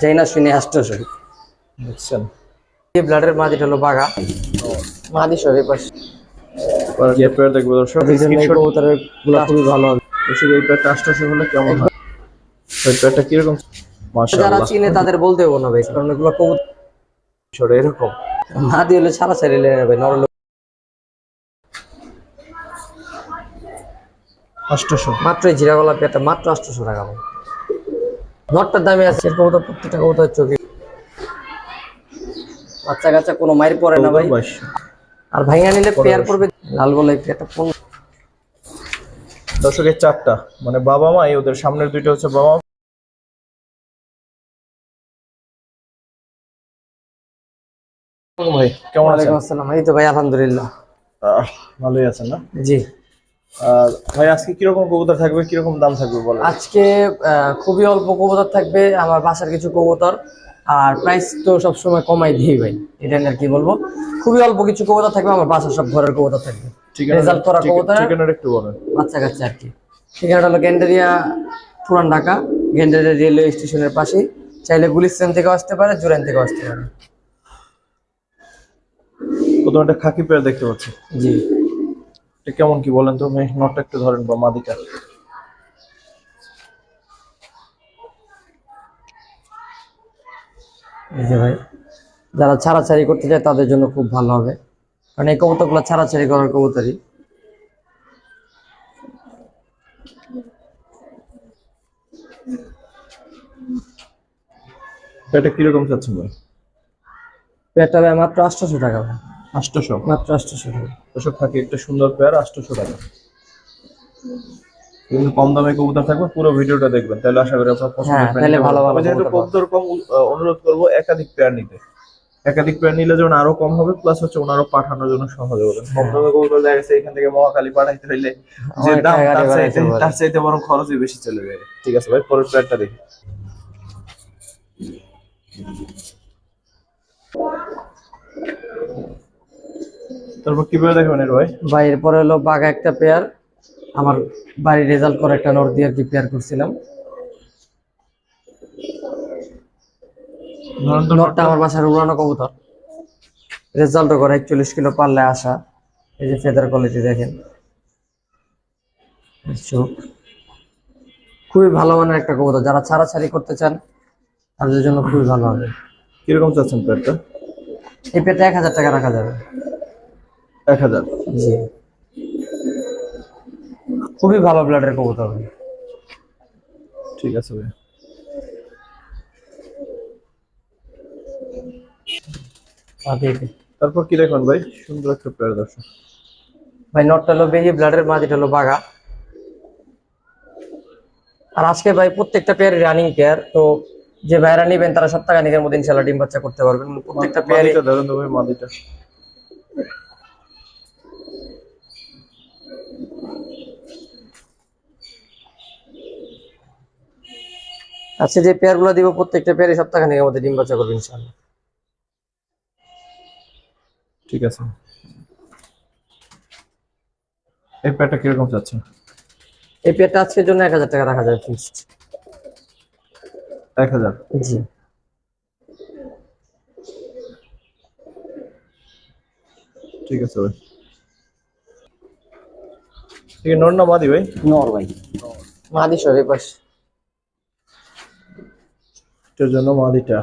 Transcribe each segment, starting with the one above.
যাই না শুনে আষ্টশো দেখছেন এই ব্লাডের মাদিটা হলো বাঘা। মাদি এই পেয়ার দেখব দর্শক তাদের জন্য এই স্ক্রিনশট কবুতরেরগুলো খুবই ভালো হবে। দর্শক এই পেয়ারটা আটশোশো হলে কেমন হয়? এই পেয়ারটা কীরকম? যারা চিনে তাদের বলতে হব না ভাই কারণ এগুলো কবুতর এরকম। মাদি হলে ছাড়া ছাড়ি লেনে নেবে নর হলে আটশোশো মাত্র এই জিরা গলা পেয়ারটা মাত্র আটশোশো টাকা নটটার দামে আছে কবুতর প্রত্যেকটা কবুতর চোখে। বাচ্চা কাচ্চা কোনো মায়ের পরে না ভাই। আর ভাইয়া নিলে পেয়ার পড়বে লাল গলা পেয়ারটা পনেরো দর্শকের চারটা মানে বাবা মা ওদের সামনের দুইটা হচ্ছে বাবা মা। ভাই কেমন আছেন? ওয়ালাইকুম আসসালাম। এই তো ভাই আলহামদুলিল্লাহ। আহ, ভালোই আছেন না? জি। ভাই আজকে কীরকম কবুতর থাকবে? কীরকম দাম থাকবে বলেন? আজকে আহ, খুবই অল্প কবুতর থাকবে আমার বাসার কিছু কবুতর। আর প্রাইস তো সবসময় কমাই দিই ভাই এটা আর কি বলব। খুবই অল্প কিছু কবুতর থাকবে আমার বাসার সব ঘরের কবুতর থাকবে। রেজাল্ট করা কবুতর। ঠিকানাটা একটু বলেন। বাচ্চা কাচ্চা আর কি। ঠিকানাটা হলো গ্যান্ডারিয়া পুরান ঢাকা গ্যান্ডারিয়া রেলওয়ে স্টেশনের পাশেই। চাইলে গুলিস্তান থেকেও আসতে পারে জুরাইন থেকেও আসতে পারে। প্রথমে একটা খাকি পেয়ার দেখতে পাচ্ছি। জি। এটা কেমন কি বলেন তো? নটটা একটু ধরেন বা মাদিকা এই যে ভাই যারা ছাড়াছাড়ি করতে চায় তাদের জন্য খুব ভালো হবে। কারণ এই কবুতরগুলো ছাড়াছাড়ি করার কবুতরই। এটা কীরকম চাচ্ছেন ভাই? পেয়ারটা ভাই মাত্র আটশোশো টাকা ভাই। আটশোশো। মাত্র আটশোশো টাকা। দর্শক থাকে একটা সুন্দর পেয়ার আটশোশো টাকা। কিন্তু কম দামে কবুতর থাকবে পুরো ভিডিওটা দেখবেন। তাহলে আশা করি আপনার পছন্দ হ্যাঁ, তাহলে ভালো ভালো যেহেতু কবুতর কম অনুরোধ করব একাধিক পেয়ার নিতে। একাধিক পেয়ার নিলে যেমন আরও কম হবে প্লাস হচ্ছে ওনারও পাঠানোর জন্য সহজ হবে। কম দামে কবুতর দেখা গেছে এখান থেকে মহাকালী পাঠাইতে হইলে যে দাম তার চাইতে তার চাইতে বরং খরচই বেশি চলে যাবে ঠিক আছে ভাই পরের পেয়ারটা দেখি। তারপর দেখবেন এর ভাই? ভাই এরপরে হলো বাঘা একটা পেয়ার আমার বাড়ির রেজাল্ট করে একটা নর দিয়ে আর কি পেয়ার করছিলাম। আমার বাসার উড়ানো কবুতর। রেজাল্টও করে একচল্লিশ কিলো পারলে আসা। এই যে ফেদার কোয়ালিটি দেখেন। চোখ খুবই ভালো মানের একটা কবুতর। যারা ছাড়াছাড়ি করতে চান তাদের জন্য খুবই ভালো হবে। কীরকম চাচ্ছেন পেয়ারটা এই পেটে এক হাজার টাকা রাখা যাবে। এক হাজার। জি। খুবই ভালো ব্লাডের কবুতর। ঠিক আছে ভাই তারপর কি দেখবেন ভাই? সুন্দর একটা পেয়ার দর্শক। ভাই নটটা হলো বেজি ব্লাডের মাঝিটা হলো বাঘা। আর আজকে ভাই প্রত্যেকটা পেয়ার রানিং পেয়ার তো যে ভাইরা নিবেন তারা সপ্তাহ খানিকের মধ্যে ইনশাল্লাহ ডিম বাচ্চা করতে পারবেন। প্রত্যেকটা পেয়ারই তো ভাই মাদিটা। আজকে যে পেয়ারগুলো দিব প্রত্যেকটা পেয়ারই সপ্তাহ খানিকের মধ্যে ডিম বাচ্চা করবে ইনশাল্লাহ ঠিক আছে। এই পেয়ারটা কীরকম চাচ্ছেন? এই পেয়ারটা আজকের জন্য এক হাজার টাকা রাখা যাবে ফিক্সড এক হাজার? জি। ঠিক আছে ভাই। ঠিক নর না মাদি ভাই? নর ভাই। মাদি সব এই পাশে এটার জন্য মাদিটা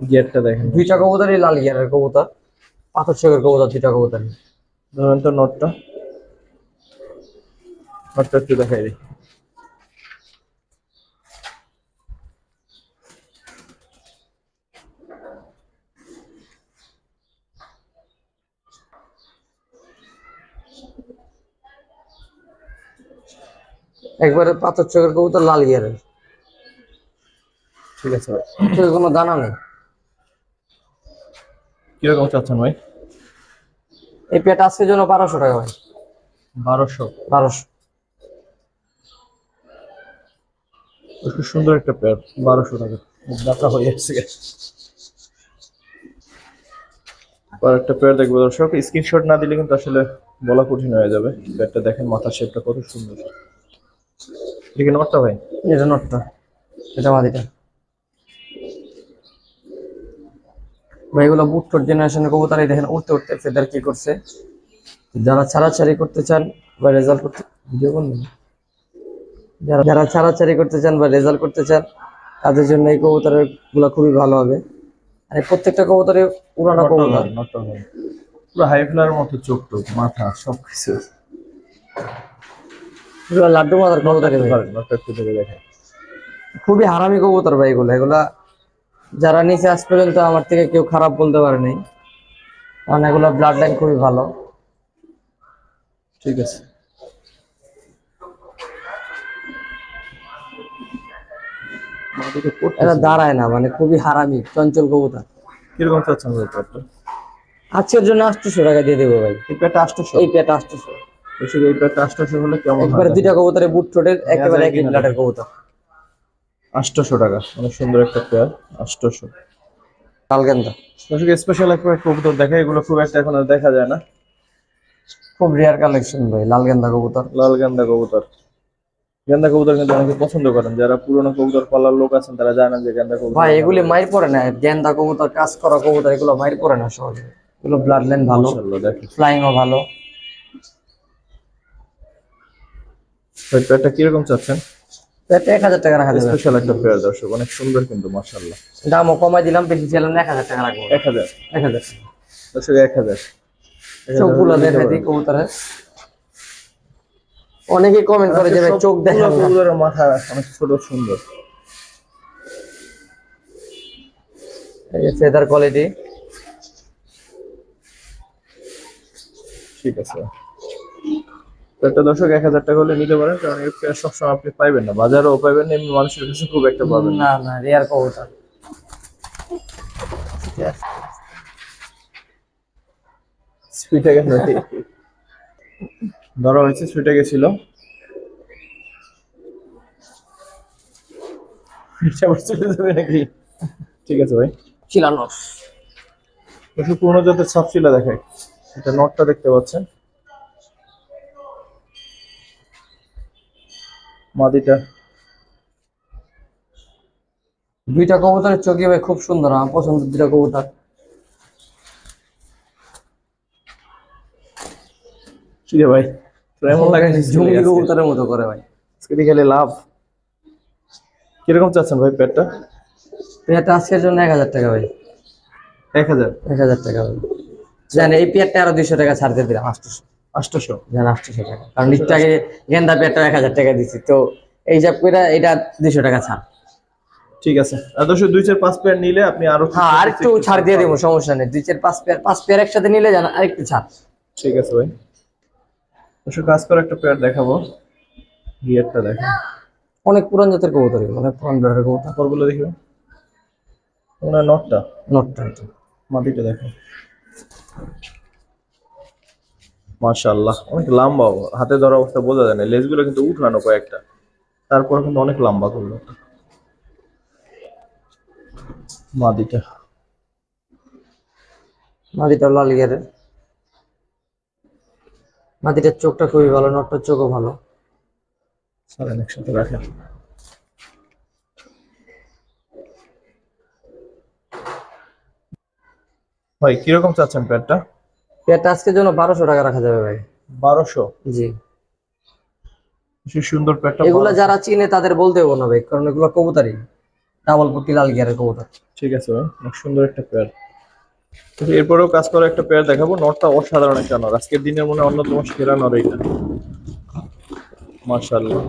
গিয়ারটা দেখেন। দুইটা কবুতরই লাল গিয়ারের কবুতর পাথর চোখের কবুতর দুইটা কবুতরই ধরেন তো নটটা। নটটা একটু দেখাই দিই। একবারে পাথর চোখের কবুতর লাল গিয়ারের। ঠিক আছে। ভাই চোখে কোনো দানা নেই। কীরকম চাচ্ছেন ভাই? এই পেয়ারটা আজকের জন্য বারোশো টাকা ভাই। বারোশো? বারোশো। খুব সুন্দর একটা পেয়ার বারোশো টাকা। মুখ হয়ে আসছে আর একটা পেয়ার দেখব দর্শক স্ক্রিনশট না দিলে কিন্তু আসলে বলা কঠিন হয়ে যাবে। পেয়ারটা দেখেন মাথার শেপটা কত সুন্দর। এদিকে নটটা ভাই? এটা নটটা এটা মাদিটা। ভাই এগুলো বুট্টোর জেনারেশনের কবুতর এই দেখেন উঠতে উঠতে ফেদার কি করছে। যারা ছাড়াছাড়ি করতে চান বা রেজাল্ট করতে ভিডিও করবেন যারা যারা ছাড়াছাড়ি করতে চান বা রেজাল্ট করতে চান তাদের জন্য এই কবুতরেরগুলো খুবই ভালো হবে। আর প্রত্যেকটা কবুতরে পুরানো কবুতর। পুরো হাই ফ্লার মতো চোখ টোক মাথা সবকিছু। পুরো লাড্ডু মাথার কবুতর দেখেন খুবই হারামি কবুতর ভাই এগুলো। এগুলা যারা নিচে আজ পর্যন্ত আমার থেকে কেউ খারাপ বলতে পারে নাই কারণ এগুলো ব্লাড লাইন খুবই ভালো। ঠিক আছে। দাঁড়ায় না মানে খুবই হারামি চঞ্চল কবুতর। কীরকম চাচ্ছেন আজকের জন্য আটশোশো টাকা দিয়ে দেবো ভাই। এই প্যাটটা আটশোশো এই পেট আটশোশো বেশি এই প্যাটটা আটশোশো হলে কেমন একবারে দুইটা বুট ঠোঁটের একেবারে কবুতর। আটশোশো টাকা। অনেক সুন্দর একটা পেয়ার আটশোশো। কালগেন্দা। দর্শক স্পেশাল একটা কবুতর দেখে এগুলো খুব একটা এখন আর দেখা যায় না। খুব রেয়ার কালেকশন ভাই লাল গেন্দা কবুতর। লাল গেন্দা কবুতর। গেন্দা কবুতর কিন্তু অনেকে পছন্দ করেন। যারা পুরনো কবুতর পালার লোক আছেন তারা জানেন যে গেন্দা কবুতর ভাই এগুলি মাইর পড়ে না গেন্দা কবুতর কাজ করা কবুতর এগুলো মাইর পড়ে না সহজে। এগুলো ব্লাড লাইন ভালো। ফ্লাইংও ভালো পেয়ারটা কীরকম চাচ্ছেন? এক হাজার টাকা রাখা যাবে। স্পেশাল একটা পেয়ার দর্শক অনেক সুন্দর কিন্তু মাশাআল্লাহ। দামও কমাই দিলাম বেশি ছিলাম না এক হাজার টাকা রাখব। এক হাজার। এক হাজার। দর্শক এক হাজার। চোখগুলো দেখাই দিই কবুতরের। অনেকে কমেন্ট করে যে ভাই চোখ। কবুতরের মাথা অনেক ছোট সুন্দর। এই ফেদার কোয়ালিটি ঠিক আছে। একটা দর্শক এক হাজার টাকা হলে নিতে পারেন কারণ পেয়ার সবসময় আপনি পাইবেন না। বাজারেও পাইবেন না এমনি মানুষের কাছে খুব একটা পাবেন না। না রেয়ার কবুতর সুইটে গেছে ধরা হয়েছে সুইটে গেছিল। নাকি? ঠিক আছে ভাই। একটু পুরোনো জাতের সাপশিলা দেখাই। এটা নটটা দেখতে পাচ্ছেন। মাদিটা দুইটা কবুতরের চোখে ভাই খুব সুন্দর আমার পছন্দ দুইটা কবুতর। কিরে ভাই এমন লাগে মতো করে লাভ? কীরকম চাচ্ছেন ভাই পেটটা? আজকের জন্য এক হাজার টাকা ভাই। এক হাজার? এক হাজার টাকা ভাই। জানি এই আরও দুইশো টাকা ছাড়তে দিলাম আটশো 800 জান 800 টাকা। কারণ একটু আগে গেন্দা পেটটা 1000 টাকা দিছি। তো এই হিসাব করে এটা 200 টাকা ছাড়। ঠিক আছে। আদর্শ দুই চার পাঁচ পেয়ার নিলে আপনি আরও হ্যাঁ ছাড় দিয়ে দেবো সমস্যা নেই। দুই পাঁচ পেয়ার পাঁচ পেয়ার একসাথে নিলে জানা আরেকটু ছাড়। ঠিক আছে ভাই। অবশ্য কাজ করে একটা পেয়ার দেখাবো। গিয়ারটা দেখো অনেক পুরান জাতের কবুতর মানে পুরান জাতের কবুতর। কবুতরগুলো দেখবে ওনার নটটা। নটটা মাটিটা দেখো মাশাআল্লাহ। অনেক লম্বা। হাতে ধরা অবস্থা বোঝা যায় না। লেজগুলো কিন্তু উঠানো কয়েকটা। তারপর কিন্তু অনেক লম্বা করল। মাদিটা। মাদিটা লাল গিয়ারের মাদিটার চোখটা খুবই ভালো নটটার চোখও ভালো। সারেন একসাথে রাখেন। ভাই কীরকম চাচ্ছেন প্যাডটা পেয়ারটা আজকের জন্য বারোশো টাকা রাখা যাবে ভাই। বারোশো? জি। সুন্দর প্যাডটা এগুলা যারা চিনে তাদের বলতে হব না ভাই কারণ এগুলো কবুতারই। ডাবল পট্টি লাল গিয়ারের কবুতর। ঠিক আছে ভাই অনেক সুন্দর একটা পেয়ার। এরপরেও কাজ করা একটা পেয়ার দেখাবো নটটা অসাধারণ একটা নর। আজকের দিনের মনে অন্যতম সেরা নর এইটা। মার্শাল্লাহ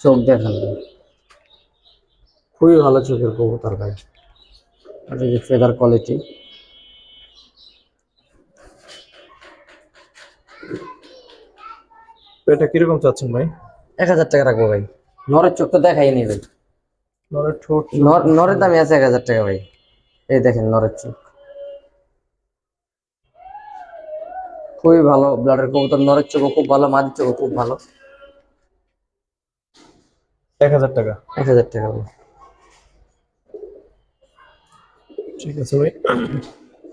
চোখ দেখান। খুবই ভালো চোখের কবুতর ভাই। আর এই যে ফেদার কোয়ালিটি এটা কীরকম চাচ্ছেন ভাই? এক হাজার টাকা রাখব ভাই। নরের চোখ তো দেখাই নি ভাই। নরের ঠোঁট? নর নরের দামই আছে এক হাজার টাকা ভাই। এই দেখেন নরের চোখ। খুবই ভালো ব্লাডের কবুতর নরের চোখও খুব ভালো মাদির চোখও খুব ভালো। এক হাজার টাকা। এক হাজার টাকা ভাই। ঠিক আছে ভাই।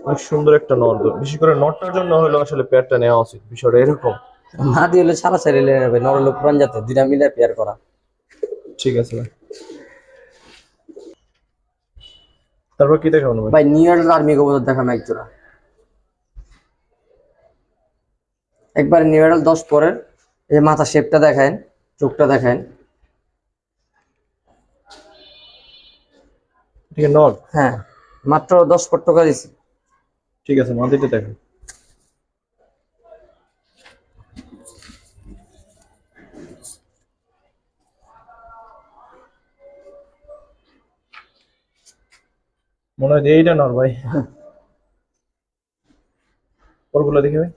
অনেক সুন্দর একটা নর। বিশেষ করে নটটার জন্য হলো আসলে পেয়ারটা নেওয়া উচিত। বিষয়টা এরকম। মাদি হলে সারা সারি লেনে ভাই নর হলো পুরান দুইটা মিলে পেয়ার করা। ঠিক আছে ভাই। তারপর কি দেখাবো ভাই? নিউ ইয়ার আর্মি কবুতর দেখাম এক জোড়া একবার নিউ ইয়ার দশ পরের এই মাথা শেপটা দেখায় চোখটা দেখায় ঠিক নট হ্যাঁ মাত্র দশ পর টাকা দিছি। ঠিক আছে মাদিটা দেখেন। মনে হয় এইটা নর ভাই। ওরগুলো দেখি ভাই।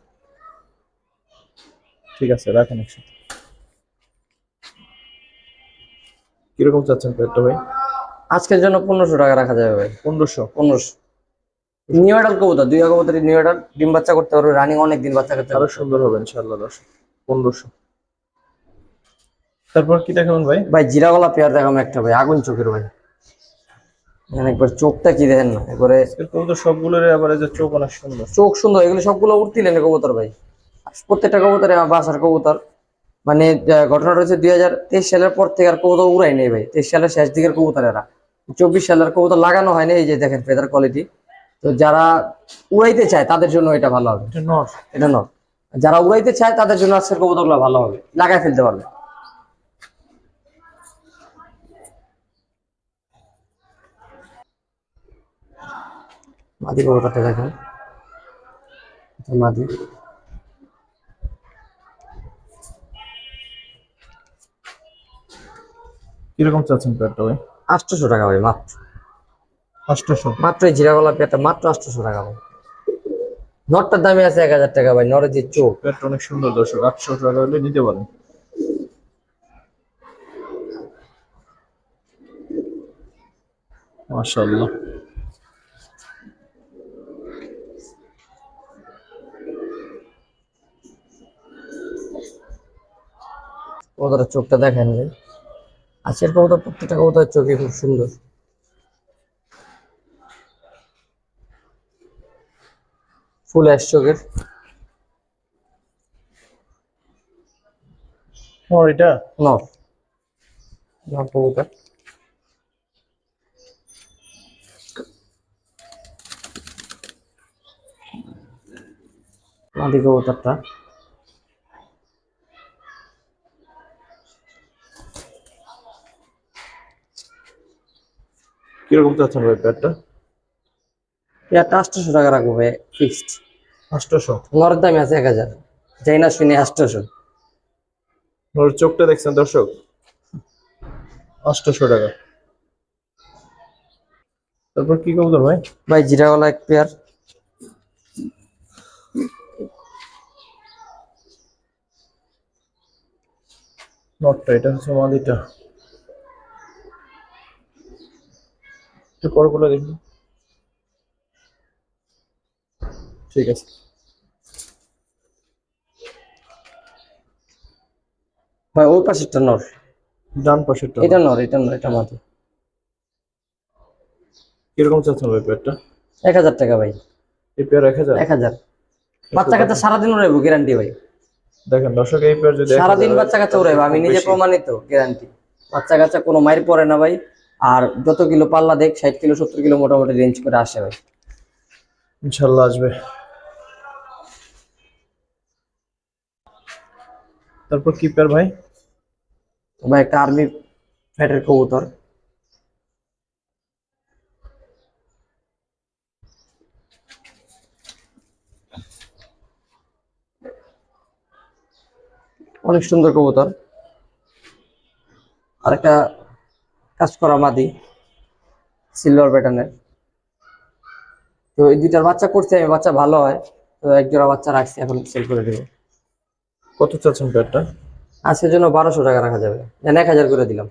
ঠিক আছে রাখেন একসাথে। কীরকম চাচ্ছেন পেটটা ভাই? আজকের জন্য পনেরোশো টাকা রাখা যাবে ভাই। পনেরোশো? পনেরোশো। নিউ ইয়ার কবুতর দুই কবুতর নিউ ইয়ার ডিম বাচ্চা করতে পারবে রানিং অনেক দিন বাচ্চা করতে আরও সুন্দর হবে ইনশাল্লাহ দর্শক। পনেরোশো। তারপর কি দেখাবেন ভাই? ভাই জিরা গলা পেয়ার দেখাম একটা ভাই আগুন চোখের ভাই। একবার চোখটা কি দেখেন না? একবারে কবুতর সবগুলোর আবার যে চোখ অনেক সুন্দর। চোখ সুন্দর এগুলো সবগুলো উঠতিলেন কবুতর ভাই? প্রত্যেকটা কবুতরে আমার বাসার কবুতর। মানে ঘটনা রয়েছে দুই হাজার তেইশ সালের পর থেকে আর কবুতর উড়াই নেই ভাই। তেইশ সালের শেষ দিকের কবুতর এরা। চব্বিশ সালের কবুতর লাগানো হয়নি এই যে দেখেন ফেদার কোয়ালিটি তো যারা উড়াইতে চায় তাদের জন্য এটা ভালো হবে। এটা নয় যারা উড়াইতে চায় তাদের জন্য আজকের কবুতরগুলো ভালো হবে। লাগাই ফেলতে পারবে। মাদি কবুতরটা দেখেন। মাদি। কীরকম চাচ্ছেন পেটটা ভাই? আটশোশো টাকা ভাই মাত্র। আটশোশো? মাত্র এই জিরা গলা পেয়ারটা মাত্র আটশোশো টাকা ভাই। নটটার দামে আছে এক হাজার টাকা ভাই নরের যে চোখ। পেটটা অনেক সুন্দর দর্শক আটশো টাকা হলে নিতে পারেন। মাশাআল্লাহ। কবুতরের চোখটা দেখেন ভাই? আজকের কবুতর প্রত্যেকটা কবুতরের চোখে খুব সুন্দর। ফুল অ্যাশ চোখের। এটা? নর। নর কবুতর। মাদি কবুতরটা। কীরকম চাচ্ছেন ভাই পেটটা? এটা আটশোশো টাকা রাখব ভাই ফিক্সড আটশোশো? নরের দামে আছে এক হাজার। যাই না শুনে আটশোশো। ওর চোখটা দেখছেন দর্শক? আটশোশো টাকা। তারপর কি কবুতর ভাই? ভাই জিরাওয়ালা এক পেয়ার। নটটা এটা হচ্ছে মাদিটা। একটু পরগুলো দেখি ঠিক আছে। ভাই ওই পাশেরটা নর। ডান পাশেরটা এটা নর এটা নর এটা কীরকম চাচ্ছেন ভাই পেয়ারটা? এক হাজার টাকা ভাই। এই পেয়ার এক হাজার? এক হাজার। বাচ্চা কাচ্চা সারাদিন উড়াইবো গ্যারান্টি ভাই। দেখেন দর্শক এই পেয়ার যদি সারাদিন বাচ্চা কাচ্চা উড়াইবো আমি নিজে। প্রমাণিত গ্যারান্টি বাচ্চা কাচ্চা কোনো মায়ের পড়ে না ভাই। আর যত কিলো পাল্লা দেখ ষাট কিলো সত্তর কিলো মোটামুটি রেঞ্জ করে আসে ভাই। ইনশাল্লাহ আসবে। তারপর কি পেয়ার ভাই? ভাই একটা আর্মি ফ্যাটের কবুতর। অনেক সুন্দর কবুতর। আর একটা কাজ করা মাদি সিলভার প্যাটার্নের তো এই দুইটার বাচ্চা করছি আমি বাচ্চা ভালো হয় তো এক জোড়া বাচ্চা রাখছি এখন। সেল করে দেবো। কত চাচ্ছেন পেয়ারটা আজকের জন্য বারোশো টাকা রাখা যাবে। দেন এক হাজার করে দিলাম।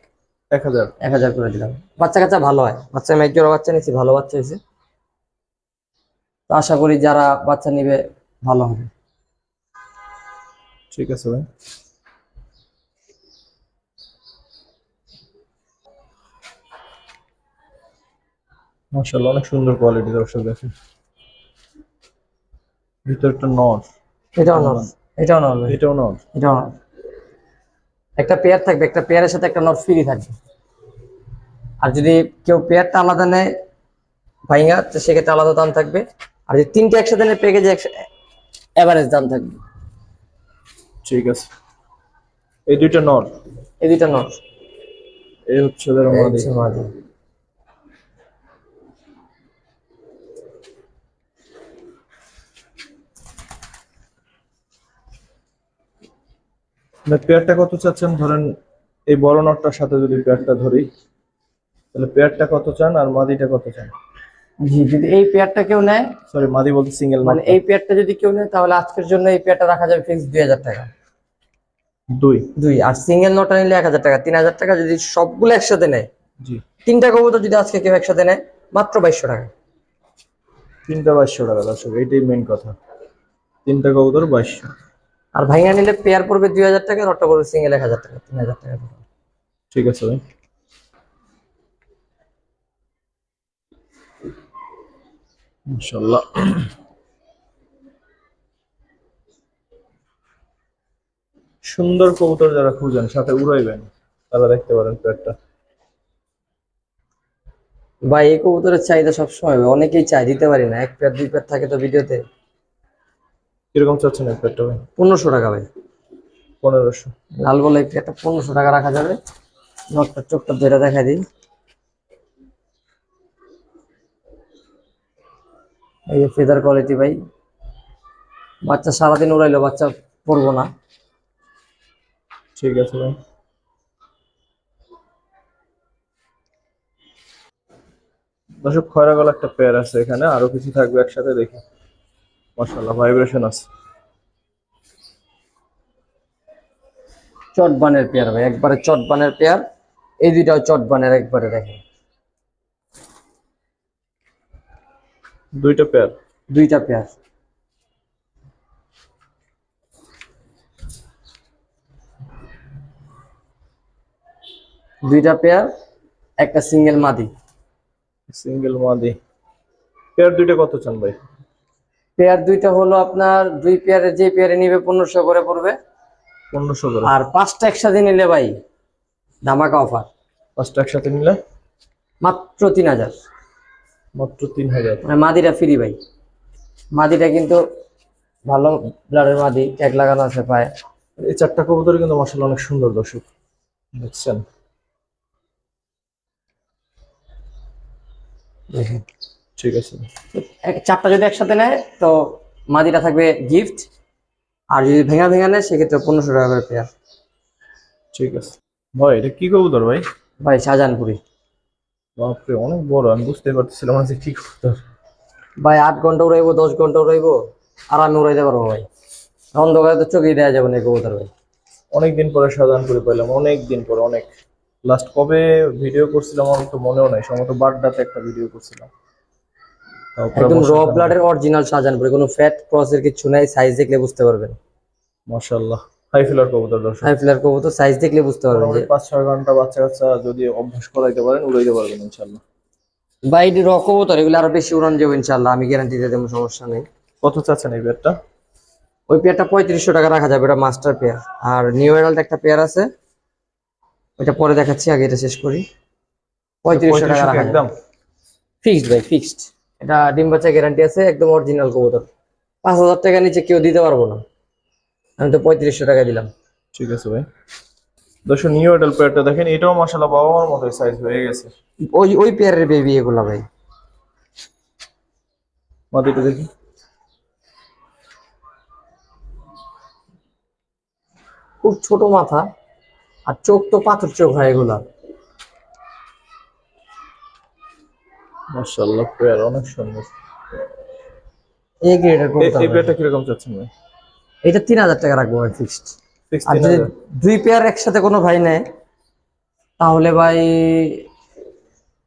এক হাজার? এক হাজার করে দিলাম। বাচ্চা কাচ্চা ভালো হয়। বাচ্চা আমি এক জোড়া বাচ্চা নিয়েছি ভালো বাচ্চা হয়েছে। তো আশা করি যারা বাচ্চা নিবে ভালো হবে। ঠিক আছে ভাই। মাশাআল্লাহ অনেক সুন্দর কোয়ালিটি দর্শক দেখেন ভিতরটা নর এটাও নর এটাও নর এটাও নর এটাও নর একটা পেয়ার থাকবে একটা পেয়ারের সাথে একটা নট ফ্রি থাকবে। আর যদি কেউ পেয়ারটা আলাদা নেয় ভাইঙ্গা তো সেক্ষেত্রে আলাদা দাম থাকবে। আর যদি তিনটে একসাথে নেয় প্যাকেজে এভারেজ দাম থাকবে। ঠিক আছে। এই দুইটা নট এই দুইটা নট এই হচ্ছে মাদি। পেয়ারটা কত চাচ্ছেন? ধরেন এই বড় নটটার সাথে যদি পেয়ারটা ধরি তাহলে পেয়ারটা কত চান আর মাদিটা কত চান? জি যদি এই পেয়ারটা কেউ নেয় সরি মাদি বলতে সিঙ্গেল মানে এই পেয়ারটা যদি কেউ নেয় তাহলে আজকের জন্য এই পেয়ারটা রাখা যাবে ফিক্স দুই হাজার টাকা। দুই। দুই আর সিঙ্গেল নোটা নিলে এক হাজার টাকা। তিন হাজার টাকা যদি সবগুলো একসাথে নেয় জি। তিনটা কবুতর যদি আজকে কেউ একসাথে নেয় মাত্র বাইশশো টাকা। তিনটা বাইশশো টাকা দর্শক এইটাই মেন কথা। তিনটা কবুতর বাইশশো। আর ভাইঙ্গা নিলে পেয়ার পড়বে দুই হাজার টাকা নটটা পড়বে সিঙ্গেল এক হাজার টাকা তিন হাজার টাকা ঠিক আছে ভাই। ইনশাল্লাহ সুন্দর কবুতর যারা খুঁজেন সাথে উড়াইবেন তারা দেখতে পারেন পেটটা ভাই এই কবুতরের চাহিদা সবসময়। অনেকেই চাই দিতে পারি না। এক পেয়ার দুই পেয়ার থাকে তো ভিডিওতে। কীরকম চাচ্ছেন এই পেটটা ভাই? পনেরোশো টাকা ভাই। পনেরোশো। লাল বলে পেয়ারটা পনেরোশো টাকা রাখা যাবে। নটটা চোখটা ধরে দেখা দিই। এই ফেদার কোয়ালিটি ভাই। বাচ্চা সারাদিন উড়াইলো বাচ্চা পড়ব না। ঠিক আছে ভাই। দর্শক খয়রা গলা একটা পেয়ার আছে এখানে আরও কিছু থাকবে একসাথে দেখি। মাশাআল্লাহ ভাইব্রেশন আছে। চটবানের পেয়ার ভাই একবারে চটবানের পেয়ার। এই দুইটাও চটবানের একবারে দেখেন। দুইটা পেয়ার? দুইটা পেয়ার। দুইটা পেয়ার একটা সিঙ্গেল মাদি। সিঙ্গেল মাদি। পেয়ার দুইটা কত চান ভাই? পেয়ার দুইটা হলো আপনার দুই পেয়ারে যে পেয়ারে নিবে পনেরোশো করে পড়বে। পনেরোশো করে। আর পাঁচটা একসাথে নিলে ভাই ধামাকা অফার। পাঁচটা একসাথে নিলে? মাত্র তিন হাজার। মাত্র তিন হাজার। মানে মাদিটা ফ্রি ভাই। মাদিটা কিন্তু ভালো ব্লাডের মাদি ট্যাগ লাগানো আছে পায়ে। এই চারটা কবুতর কিন্তু মাসাল্লাহ অনেক সুন্দর দর্শক। দেখছেন? ঠিক আছে। চারটা যদি একসাথে নেয় তো মাদিটা থাকবে গিফট আর যদি ভেঙা ভেঙা নেয় সেক্ষেত্রে পনেরোশো টাকা করে পেয়ার ঠিক আছে। ভাই এটা কি কবুতর ভাই? ভাই শাহজাহানপুরি। বাপরে অনেক বড় আমি বুঝতে পারতেছিলাম না কি কবুতর। ভাই আট ঘণ্টা উড়াইবো দশ ঘণ্টা উড়াইবো আর আমি উড়াইতে পারব ভাই। অন্ধকারে তো চোখেই দেওয়া যাবে না কবুতর ভাই। অনেক দিন পরে করে পাইলাম অনেক দিন পরে অনেক। লাস্ট কবে ভিডিও করছিলাম আমার তো মনেও নাই সম্ভবত বার্থডাতে একটা ভিডিও করছিলাম। একদম র ব্লাডের অরিজিনাল শাহজাহানপুরি কোনো ফ্যাট ক্রসের কিছু নাই সাইজ দেখলে বুঝতে পারবেন। মাশাআল্লাহ। হাই ফিলার কবুতর দর্শক। হাই ফ্লার কবুতর সাইজ দেখলে বুঝতে পারবেন যে মোটামুটি পাঁচ ছয় ঘণ্টা বাচ্চা কাচ্চা যদি অভ্যাস করাইতে পারেন উড়াইতে পারবেন ইনশাল্লাহ ভাই এটি র কবুতর এগুলো আরও বেশি উড়ান যাবে ইনশাল্লাহ আমি গ্যারান্টি দিয়ে দেবো সমস্যা নেই। কত চাচ্ছেন এই পেয়ারটা ওই পেয়ারটা পঁয়ত্রিশশো টাকা রাখা যাবে এটা মাস্টার পেয়ার আর নিউ এডাল্ট একটা পেয়ার আছে ওইটা পরে দেখাচ্ছি আগে এটা শেষ করি। পঁয়ত্রিশশো টাকা রাখা একদম? ফিক্সড ভাই ফিক্সড এটা ডিম বাচ্চা গ্যারান্টি আছে একদম অরিজিনাল কবুতর। পাঁচ হাজার টাকা নিচে কেউ দিতে পারব না। আমি তো পঁয়ত্রিশশো টাকা দিলাম। ঠিক আছে ভাই। দর্শক নিউ এডাল পেয়ারটা দেখেন এটাও মাশাআল্লাহ বাবা মার মতো সাইজ হয়ে গেছে। ওই ওই পেয়ারের বেবি এগুলা ভাই। মাটিটা দেখি। খুব ছোট মাথা আর চোখ তো পাথর চোখ হয় এগুলা। মাশাআল্লাহ পেয়ার অনেক সুন্দর। এই গ্রেডের কবুতর এই। পেয়ারটা কীরকম চাচ্ছেন ভাই? এটা তিন হাজার টাকা রাখব ভাই ফিক্সড আর যদি দুই পেয়ার একসাথে কোনো ভাই নেয় তাহলে ভাই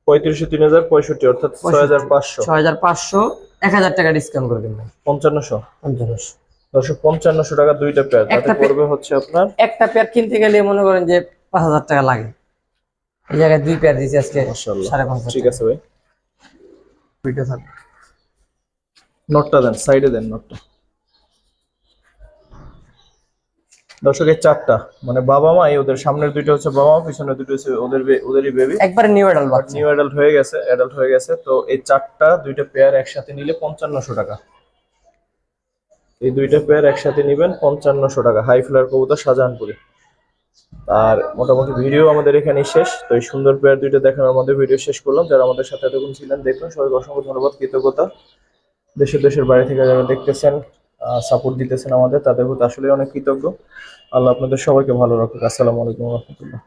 পঁয়ত্রিশশো তিন হাজার পঁয়ষট্টি অর্থাৎ ছয় হাজার পাঁচশো। ছয় হাজার পাঁচশো এক হাজার টাকা ডিসকাউন্ট করে দিন ভাই। পঞ্চান্নশো? পঞ্চান্নশো। দর্শক পঞ্চান্নশো টাকা দুইটা পেয়ার তাতে একটা পড়বে হচ্ছে আপনার একটা পেয়ার কিনতে গেলে মনে করেন যে পাঁচ হাজার টাকা লাগে। এই জায়গায় দুই পেয়ার দিয়েছি আজকে মাশাআল্লাহ। সাড়ে পাঁচ ঠিক আছে ভাই। ভিডিও থাকবে নটটা দেন সাইডে দেন নটটা দর্শকের চারটা মানে বাবা মা ওদের সামনের দুইটা হচ্ছে বাবা মা পিছনের দুটো হচ্ছে ওদের ওদেরই বেবি একবার নিউ অ্যাডাল্ট বাচ্চা। নিউ অ্যাডাল্ট হয়ে গেছে অ্যাডাল্ট হয়ে গেছে তো এই চারটা দুইটা পেয়ার একসাথে নিলে পঞ্চান্নশো টাকা। এই দুইটা পেয়ার একসাথে নিবেন পঞ্চান্নশো টাকা। হাই ফ্লার কবুতর শাহজাহানপুরি। আর মোটামুটি ভিডিও আমাদের এখানেই শেষ। তো এই সুন্দর পেয়ার দুইটা দেখানোর আমাদের ভিডিও শেষ করলাম। যারা আমাদের সাথে এতক্ষণ ছিলেন, দেখুন, সবাইকে অসংখ্য ধন্যবাদ, কৃতজ্ঞতা। দেশের দেশের বাইরে থেকে যারা দেখতেছেন সাপোর্ট দিতেছেন আমাদের, তাদের প্রতি আসলে অনেক কৃতজ্ঞ। আল্লাহ আপনাদের সবাইকে ভালো রাখুক। আসসালামু আলাইকুম রহমতুল্লাহ।